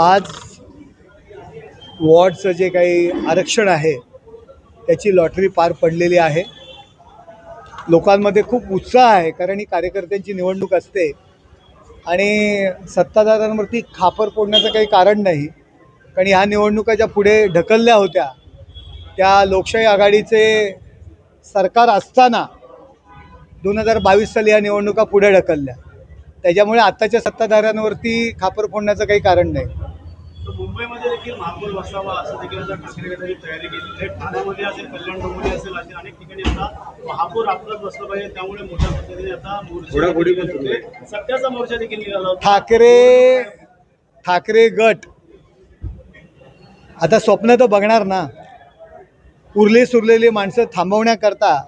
आज वॉर्डचं जे काही आरक्षण आहे त्याची लॉटरी पार पडलेली आहे. लोकांमध्ये खूप उत्साह आहे कारण ही कार्यकर्त्यांची निवडणूक असते. आणि सत्ताधाऱ्यांवरती खापर फोडण्याचं काही कारण नाही कारण ह्या निवडणुका ज्या पुढे ढकलल्या होत्या त्या लोकशाही आघाडीचे सरकार असताना दोन हजार बावीस साली या निवडणुका पुढे ढकलल्या. त्याच्यामुळे आत्ताच्या सत्ताधाऱ्यांवरती खापर फोडण्याचं काही कारण नाही. तर मुंबईमध्ये देखील महापौर बसावा असं देखील आता ठाकरे गटाने तयारी केली. आहे ठाण्यामध्ये असेल कल्याण डोंबिवली असेल असे अनेक ठिकाणी आता महापौर आपलंच बसलं पाहिजे त्यामुळे मोठ्या पद्धतीने आता मोर्चा सत्याचा मोर्चा देखील निघाला होता. ठाकरे ठाकरे गट. आता स्वप्न तर बघणार ना. उरली सुरलेली माणसं थांबवण्याकरता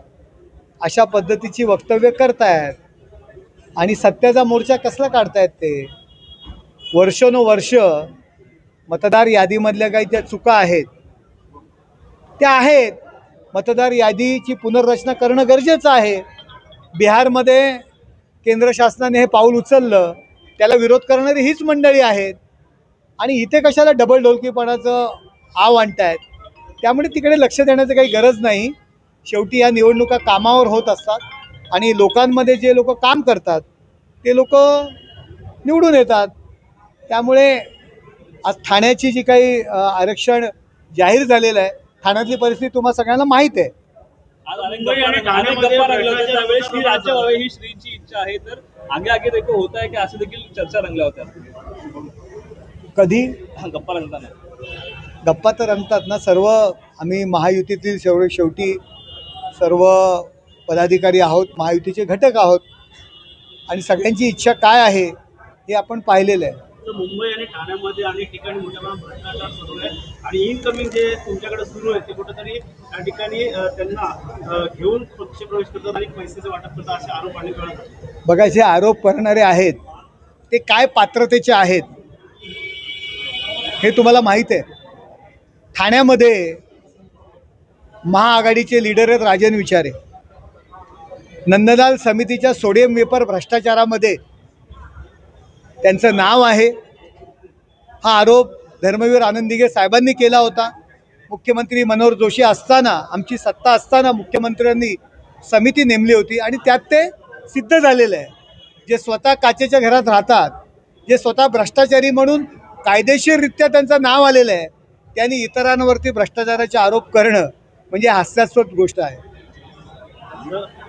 अशा पद्धतीची वक्तव्य करतायत. आणि सत्याचा मोर्चा कसला काढतायत ते? वर्षानुवर्ष मतदार यादीमधल्या काही त्या चुका आहेत त्या आहेत. मतदार यादीची पुनर्रचना करणं गरजेचं आहे. बिहारमध्ये केंद्र शासनाने हे पाऊल उचललं त्याला विरोध करणारी हीच मंडळी आहेत. आणि इथे कशाला डबल ढोलकीपणाचं आव आणतायत? त्यामुळे तिकडे लक्ष देण्याचं काही गरज नाही. शेवटी या निवडणुका कामावर होत असतात. आणि लोकांमध्ये जे लोक काम करतात ते लोक निवडून येतात. त्यामुळे आज ठाण्याची जी काही आरक्षण जाहीर झालेलं आहे ठाण्यातली परिस्थिती तुम्हाला सगळ्यांना माहीत आहे. ही ही श्रींची इच्छा आहे. तर आगे आगे देखील होत आहे की असं देखील चर्चा रंगल्या होत्या. कधी? गप्पा रंगताना. गप्पा तर रंगतात ना सर्व आम्ही महायुतीतील शेवटी शेवटी सर्व पदाधिकारी आहोत महायुतीचे घटक आहोत. आणि सगळ्यांची इच्छा काय आहे हे आपण पाहिलेलं आहे. मुंबई आणि ठाण्यामध्ये अनेक ठिकाणी मोठ्या प्रमाणात भ्रष्टाचार सुरू आहे. आणि इनकमिंग जे तुमच्याकडे सुरू आहे ते कुठेतरी त्या ठिकाणी त्यांना घेऊन पक्ष प्रवेश करतात आणि पैशाचं वाटप करतात असे आरोप झाले. बघा जे आरोप करणारे आहेत ते काय पात्रतेचे आहेत हे तुम्हाला माहीत आहे. ठाण्यामध्ये महाआघाडीचे लीडर आहेत राजन विचारे. नंदलाल समितीच्या सोडियम वेपर भ्रष्टाचारामध्ये त्यांचं नाव आहे. हा आरोप धर्मवीर आनंदिगे साहेबांनी केला होता. मुख्यमंत्री मनोहर जोशी असताना आमची सत्ता असताना मुख्यमंत्र्यांनी समिती नेमली होती आणि त्यात ते सिद्ध झालेलं आहे. जे स्वतः काचेच्या घरात राहतात जे स्वतः भ्रष्टाचारी म्हणून कायदेशीररित्या त्यांचं नाव आलेलं आहे त्यांनी इतरांवरती भ्रष्टाचाराचे आरोप करणं म्हणजे हास्यास्पद गोष्ट आहे.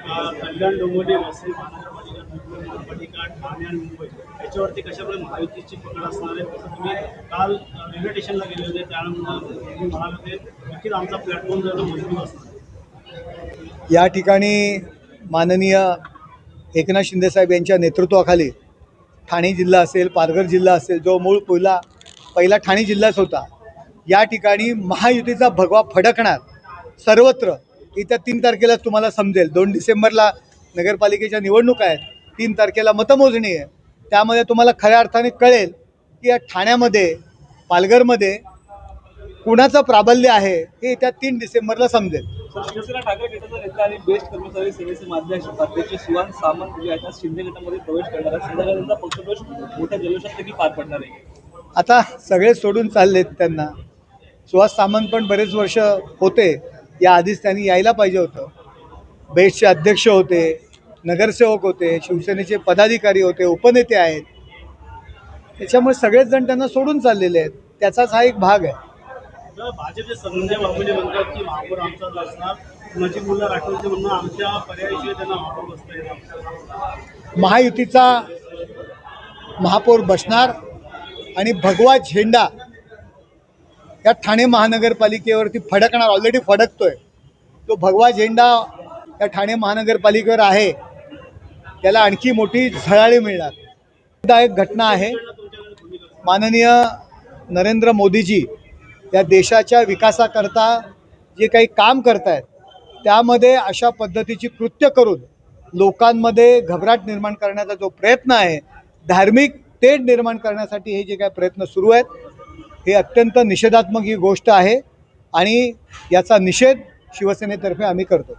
कल्याण डोंबिवली वसई महानगरपालिका मुंबई महापालिका ठाणे आणि मुंबई. याच्यावरती कशाप्रकारे महायुतीची पकड असणार आहे? तसं तुम्ही काल रेल्वे स्टेशनला गेले होते त्यानंतर म्हणाले होते नक्कीच आमचा प्लॅटफॉर्म जर मजबूत असणार. या ठिकाणी माननीय एकनाथ शिंदेसाहेब यांच्या नेतृत्वाखाली ठाणे जिल्हा असेल पालघर जिल्हा असेल जो मूळ पहिला पहिला ठाणे जिल्हाच होता या ठिकाणी महायुतीचा भगवा फडकणार सर्वत्र येत्या तीन तारखेला तुम्हाला समजेल. दोन डिसेंबरला नगरपालिकेच्या निवडणुका आहेत. तीन तारखेला मतमोजणी आहे. त्यामध्ये तुम्हाला खऱ्या अर्थाने कळेल की या ठाण्यामध्ये पालघरमध्ये कुणाचं प्राबल्य आहे हे येत्या तीन डिसेंबरला समजेल. शिवसेना ठाकरे गटाचा नेता आणि बेस्ट कर्मचारी अध्यक्ष शिवान सामंत जे आहेत शिंदे गटामध्ये प्रवेश करणार आहेत. पक्षप्रवेश मोठ्या जल्लोषात देखील पार पडणार आहे. आता सगळे सोडून चाललेत त्यांना. सुहास सामंत पण बरेच वर्ष होते. या आधीच त्यांनी यायला पाहिजे होतं. बेस्टचे अध्यक्ष होते नगरसेवक होते शिवसेनेचे पदाधिकारी होते उपनेते आहेत. त्याच्यामुळे सगळेच जण त्यांना सोडून चाललेले आहेत. त्याचाच हा एक भाग आहे. तर भाजपचे संजय बाबूने म्हणतात की महापौर आमचाच असणार नजीबुल्ला राठोडचे म्हणणं आमच्या पर्यायाशिवाय त्यांना महापौर बसता येणार महायुतीचा महापौर बसणार आणि भगवा झेंडा या ठाणे महानगरपालिकेवरती फडकणार ऑलरेडी फडकतोय. तो भगवा झेंडा या ठाणे महानगरपालिकेवर आहे. त्याला आणखी मोठी झळाळी मिळणार. सुद्धा एक घटना आहे. माननीय नरेंद्र मोदीजी या देशाच्या विकासाकरता जे काही काम करतायत त्यामध्ये अशा पद्धतीची कृत्य करून लोकांमध्ये घबराट निर्माण करण्याचा जो प्रयत्न आहे धार्मिक तेढ निर्माण करण्यासाठी हे जे काही प्रयत्न सुरू आहेत हे अत्यंत निषेधात्मक ही गोष्ट आहे आणि याचा निषेध शिवसेनेतर्फे आम्ही करतो.